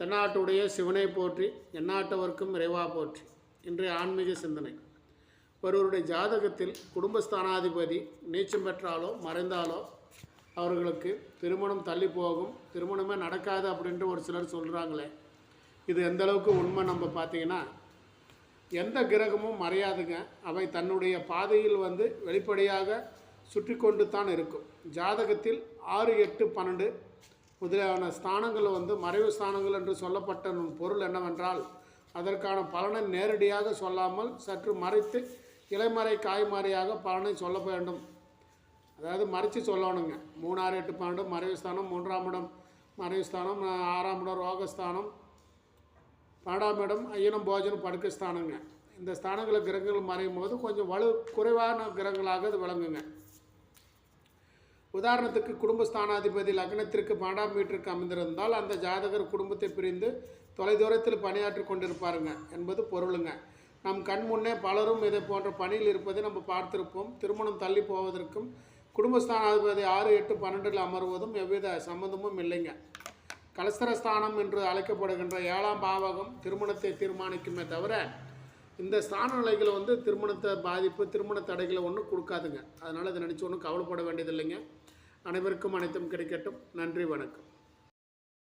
தென்னாட்டுடைய சிவனை போற்றி எந்நாட்டவர்க்கும் இறைவா போற்றி இன்றைய ஆன்மீக சிந்தனை. ஒருவருடைய ஜாதகத்தில் குடும்பஸ்தானாதிபதி நீச்சம் பெற்றாலோ மறைந்தாலோ அவர்களுக்கு திருமணம் தள்ளி போகும் திருமணமே நடக்காது அப்படின்ட்டு ஒரு சிலர் சொல்கிறாங்களே இது எந்த அளவுக்கு உண்மை நம்ம பார்த்தீங்கன்னா எந்த கிரகமும் மறையாதுங்க. அவை தன்னுடைய பாதையில் வந்து வெளிப்படையாக சுற்றி கொண்டு தான் இருக்கும். ஜாதகத்தில் ஆறு எட்டு பன்னெண்டு முதலான ஸ்தானங்கள் வந்து மறைவு ஸ்தானங்கள் என்று சொல்லப்பட்ட பொருள் என்னவென்றால் அதற்கான பலனை நேரடியாக சொல்லாமல் சற்று மறைத்து இலைமறை காய்மறையாக பலனை சொல்ல வேண்டும். அதாவது மறைச்சு சொல்லணுங்க. மூணாறு எட்டு பன்னெண்டு மறைவு ஸ்தானம் மூன்றாம் இடம் மறைவு ஸ்தானம் ஆறாம் இடம் ரோகஸ்தானம் பன்னெண்டாம் இடம் ஐயனம் போஜனம் படுக்கை ஸ்தானங்க. இந்த ஸ்தானங்களில் கிரகங்கள் மறையும் போது கொஞ்சம் வலு குறைவான கிரகங்களாக அது விளங்குங்க. உதாரணத்துக்கு குடும்பஸ்தானாதிபதி லக்னத்திற்கு பன்னெண்டாம் வீட்டிற்கு அமைந்திருந்தால் அந்த ஜாதகர் குடும்பத்தை பிரிந்து தொலைதூரத்தில் பணியாற்றி கொண்டிருப்பாருங்க. என்பது பொருளுங்க. நம் கண் முன்னே பலரும் இதை போன்ற பணியில் இருப்பதை நம்ம பார்த்திருப்போம். திருமணம் தள்ளி போவதற்கும் குடும்பஸ்தானாதிபதி ஆறு எட்டு பன்னெண்டில் அமர்வதும் எவ்வித சம்பந்தமும் இல்லைங்க. கலஸ்தரஸ்தானம் என்று அழைக்கப்படுகின்ற ஏழாம் பாவகம் திருமணத்தை தீர்மானிக்குமே தவிர இந்த ஸ்தான நிலைகளை வந்து திருமணத்தை பாதிப்பு திருமண தடைகளை ஒன்றும் கொடுக்காதுங்க. அதனால் அதை நினச்சி ஒன்றும் கவலைப்பட வேண்டியதில்லைங்க. அனைவருக்கும் அனைத்தும் கிடைக்கட்டும். நன்றி வணக்கம்.